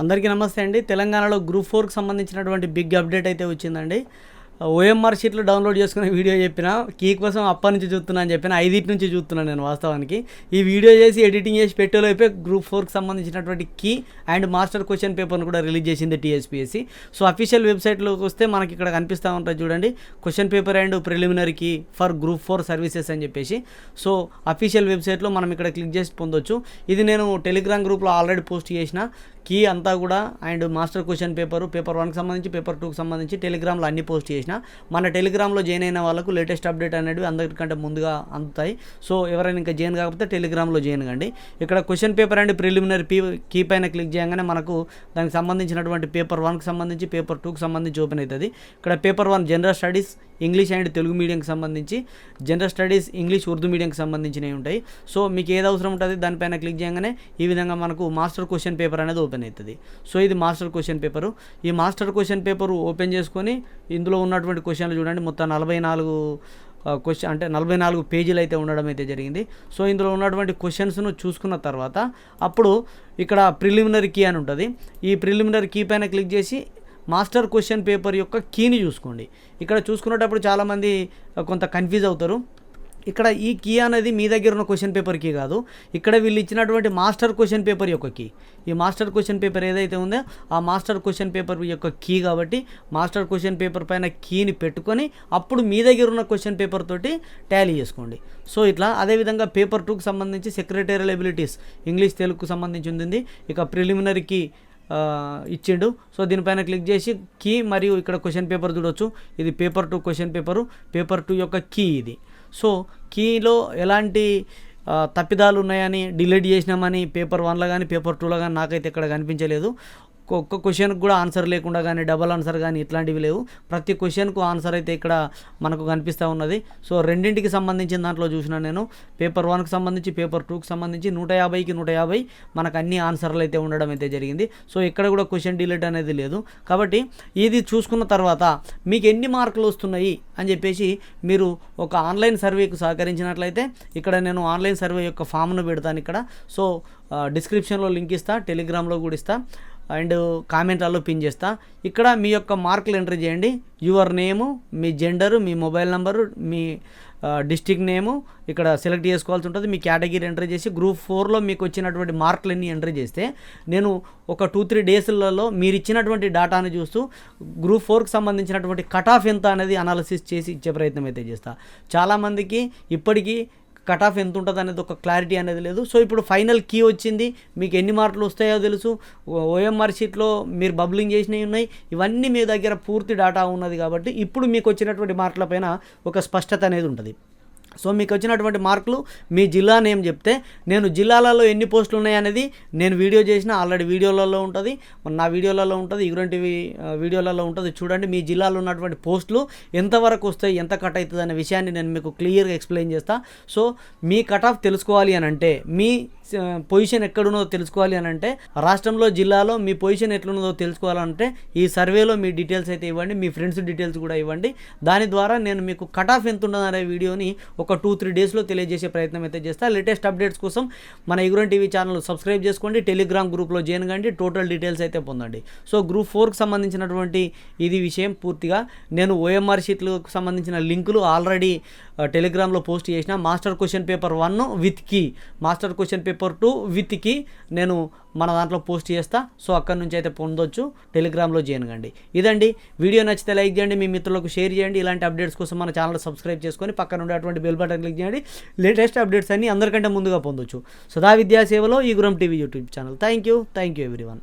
అందరికీ నమస్తే అండి. తెలంగాణలో గ్రూప్ ఫోర్కి సంబంధించినటువంటి బిగ్ అప్డేట్ అయితే వచ్చిందండి. ఓఎంఆర్ షీట్లు డౌన్లోడ్ చేసుకునే వీడియో చెప్పిన కీ కోసం అప్పటి నుంచి చూస్తున్నా అని చెప్పిన ఐదింటి నుంచి చూస్తున్నాను నేను వాస్తవానికి. ఈ వీడియో చేసి ఎడిటింగ్ చేసి పెట్టేలోపే గ్రూప్ ఫోర్కి సంబంధించినటువంటి కీ అండ్ మాస్టర్ క్వశ్చన్ పేపర్ను కూడా రిలీజ్ చేసింది టీఎస్పీఎస్సి. సో అఫీషియల్ వెబ్సైట్లోకి వస్తే మనకి ఇక్కడ కనిపిస్తూ ఉంటుంది చూడండి. Question paper and preliminary key for group four services అని చెప్పేసి. సో అఫీషియల్ వెబ్సైట్లో మనం ఇక్కడ క్లిక్ చేసి పొందొచ్చు. ఇది నేను టెలిగ్రామ్ గ్రూప్లో ఆల్రెడీ పోస్ట్ చేసిన కీ అంతా కూడా and master question paper paper వన్కి సంబంధించి పేపర్ టూకి సంబంధించి టెలిగ్రామ్లో అన్ని పోస్ట్ చేసి చేసిన మన టెలిగ్రామ్లో జాయిన్ అయిన వాళ్ళకు లేటెస్ట్ అప్డేట్ అనేవి అందరికంటే ముందుగా అందుతాయి. సో ఎవరైనా ఇంకా జాయిన్ కాకపోతే టెలిగ్రామ్లో జాయిన్ కండి. ఇక్కడ question paper and preliminary P key పైన క్లిక్ చేయగానే మనకు దానికి సంబంధించినటువంటి పేపర్ వన్కి సంబంధించి పేపర్ టూకి సంబంధించి ఓపెన్ అవుతుంది. ఇక్కడ paper one general studies English and Telugu మీడియంకి సంబంధించి జనరల్ స్టడీస్ ఇంగ్లీష్ ఉర్దూ మీడియంకి సంబంధించినవి ఉంటాయి. సో మీకు ఏది అవసరం ఉంటుంది దానిపైన క్లిక్ చేయగానే ఈ విధంగా మనకు మాస్టర్ క్వశ్చన్ పేపర్ అనేది ఓపెన్ అవుతుంది. సో ఇది మాస్టర్ క్వశ్చన్ పేపరు. ఈ మాస్టర్ క్వశ్చన్ పేపర్ ఓపెన్ చేసుకొని ఇందులో ఉన్నటువంటి క్వశ్చన్లు చూడండి. మొత్తం నలభై నాలుగు క్వశ్చన్ అంటే నలభై నాలుగు పేజీలు అయితే ఉండడం అయితే జరిగింది. సో ఇందులో ఉన్నటువంటి క్వశ్చన్స్ను చూసుకున్న తర్వాత అప్పుడు ఇక్కడ ప్రిలిమినరీ కీ అని ఉంటుంది. ఈ ప్రిలిమినరీ కీ పైన క్లిక్ చేసి మాస్టర్ క్వశ్చన్ పేపర్ యొక్క కీని చూసుకోండి. ఇక్కడ చూసుకునేటప్పుడు చాలామంది కొంత కన్ఫ్యూజ్ అవుతారు. ఇక్కడ ఈ కీ అనేది మీ దగ్గర ఉన్న క్వశ్చన్ పేపర్ కీ కాదు. ఇక్కడ వీళ్ళు ఇచ్చినటువంటి మాస్టర్ క్వశ్చన్ పేపర్ యొక్క కీ ఈ మాస్టర్ క్వశ్చన్ పేపర్ ఏదైతే ఉందో ఆ మాస్టర్ క్వశ్చన్ పేపర్ యొక్క కీ కాబట్టి మాస్టర్ క్వశ్చన్ పేపర్ పైన కీని పెట్టుకొని అప్పుడు మీ దగ్గర ఉన్న క్వశ్చన్ పేపర్ తోటి టాలీ చేసుకోండి. సో ఇట్లా అదేవిధంగా పేపర్ టూకి సంబంధించి సెక్రటేరియల్ ఎబిలిటీస్ ఇంగ్లీష్ తెలుగుకు సంబంధించి ఉంది ఇక ప్రిలిమినరీ కీ ఇచ్చిండు. సో దీనిపైన క్లిక్ చేసి కీ మరియు ఇక్కడ క్వశ్చన్ పేపర్ చూడొచ్చు. ఇది paper two question paper paper two యొక్క కీ ఇది. సో కీలో ఎలాంటి తప్పిదాలు ఉన్నాయని డిలీట్ చేసినామని పేపర్ వన్లో కానీ పేపర్ టూలో కానీ నాకైతే ఇక్కడ కనిపించలేదు. ఒక్క క్వశ్చన్కి కూడా ఆన్సర్ లేకుండా కానీ డబల్ ఆన్సర్ కానీ ఇట్లాంటివి లేవు. ప్రతి క్వశ్చన్కు ఆన్సర్ అయితే ఇక్కడ మనకు కనిపిస్తూ ఉన్నది. సో రెండింటికి సంబంధించిన దాంట్లో చూసిన నేను. పేపర్ వన్కి సంబంధించి పేపర్ టూకి సంబంధించి నూట యాభైకి నూట యాభై మనకు అన్ని ఆన్సర్లు అయితే ఉండడం అయితే జరిగింది. సో ఇక్కడ కూడా క్వశ్చన్ డిలీట్ అనేది లేదు. కాబట్టి ఇది చూసుకున్న తర్వాత మీకు ఎన్ని మార్కులు వస్తున్నాయి అని చెప్పేసి మీరు ఒక ఆన్లైన్ సర్వేకు సహకరించినట్లయితే ఇక్కడ నేను ఆన్లైన్ సర్వే యొక్క ఫామ్ను పెడతాను ఇక్కడ. సో డిస్క్రిప్షన్లో లింక్ ఇస్తా టెలిగ్రామ్లో కూడా ఇస్తా. అండ్ కామెంట్లలో పిన్ చేస్తా. ఇక్కడ మీ యొక్క మార్కులు ఎంటర్ చేయండి. యువర్ నేము మీ జెండరు మీ మొబైల్ నెంబరు మీ డిస్టిక్ నేము ఇక్కడ సెలెక్ట్ చేసుకోవాల్సి ఉంటుంది. మీ కేటగిరీ ఎంటర్ చేసి గ్రూప్ ఫోర్లో మీకు వచ్చినటువంటి మార్కులన్నీ ఎంటర్ చేస్తే నేను ఒక టూ త్రీ డేస్లలో మీరు ఇచ్చినటువంటి డేటాను చూస్తూ గ్రూప్ ఫోర్కి సంబంధించినటువంటి కట్ ఆఫ్ ఎంత అనేది అనాలిసిస్ చేసి ఇచ్చే ప్రయత్నం అయితే చేస్తా. చాలామందికి ఇప్పటికీ కట్ ఆఫ్ ఎంత ఉంటుంది అనేది ఒక క్లారిటీ అనేది లేదు. సో ఇప్పుడు ఫైనల్ కీ వచ్చింది. మీకు ఎన్ని మార్కులు వస్తాయో తెలుసు. ఓఎంఆర్ షీట్లో మీరు బబ్లింగ్ చేసినవి ఉన్నాయి. ఇవన్నీ మీ దగ్గర పూర్తి డేటా ఉన్నది కాబట్టి ఇప్పుడు మీకు వచ్చినటువంటి మార్కుల పైన ఒక స్పష్టత అనేది ఉంటుంది. సో మీకు వచ్చినటువంటి మార్కులు మీ జిల్లా నేమ్ చెప్తే నేను జిల్లాలలో ఎన్ని పోస్టులు ఉన్నాయనేది నేను వీడియో చేసిన ఆల్రెడీ వీడియోలలో ఉంటుంది. నా వీడియోలలో ఉంటుంది ఇగురంటివి వీడియోలలో ఉంటుంది. చూడండి మీ జిల్లాలో ఉన్నటువంటి పోస్టులు ఎంతవరకు వస్తాయి ఎంత కట్ అవుతుంది అనే విషయాన్ని నేను మీకు క్లియర్గా ఎక్స్ప్లెయిన్ చేస్తా. సో మీ కట్ ఆఫ్ తెలుసుకోవాలి అని అంటే మీ పొజిషన్ ఎక్కడున్నదో తెలుసుకోవాలి అని అంటే రాష్ట్రంలో జిల్లాలో మీ పొజిషన్ ఎట్లున్నదో తెలుసుకోవాలంటే ఈ సర్వేలో మీ డీటెయిల్స్ అయితే ఇవ్వండి మీ ఫ్రెండ్స్ డీటెయిల్స్ కూడా ఇవ్వండి. దాని ద్వారా నేను మీకు కట్ ఆఫ్ ఎంత ఉన్నదనే వీడియోని ఒక టూ త్రీ డేస్లో తెలియజేసే ప్రయత్నం అయితే చేస్తా. లేటెస్ట్ అప్డేట్స్ కోసం మన ఎగురం టీవీ ఛానల్ సబ్స్క్రైబ్ చేసుకోండి. టెలిగ్రామ్ గ్రూప్లో జాయిన్ కండి. టోటల్ డీటెయిల్స్ అయితే పొందండి. సో గ్రూప్ ఫోర్కి సంబంధించినటువంటి ఇది విషయం పూర్తిగా నేను ఓఎంఆర్ షీట్లకు సంబంధించిన లింకులు ఆల్రెడీ టెలిగ్రామ్లో పోస్ట్ చేసిన. Master question paper one with key master question paper two with key నేను మన దాంట్లో పోస్ట్ చేస్తా. సో అక్కడ నుంచి అయితే పొందొచ్చు. టెలిగ్రామ్లో చేయనుగండి ఇదండి. వీడియో నచ్చితే లైక్ చేయండి. మీ మిత్రులకు షేర్ చేయండి. ఇలాంటి అప్డేట్స్ కోసం మన ఛానల్ సబ్స్క్రైబ్ చేసుకొని పక్కన ఉండేటువంటి బెల్ బటన్ క్లిక్ చేయండి. లేటెస్ట్ అప్డేట్స్ అన్ని అందరికంటే ముందుగా పొందొచ్చు. సదా విద్యా సేవలో ఈ Guram TV YouTube channel. Thank you thank you everyone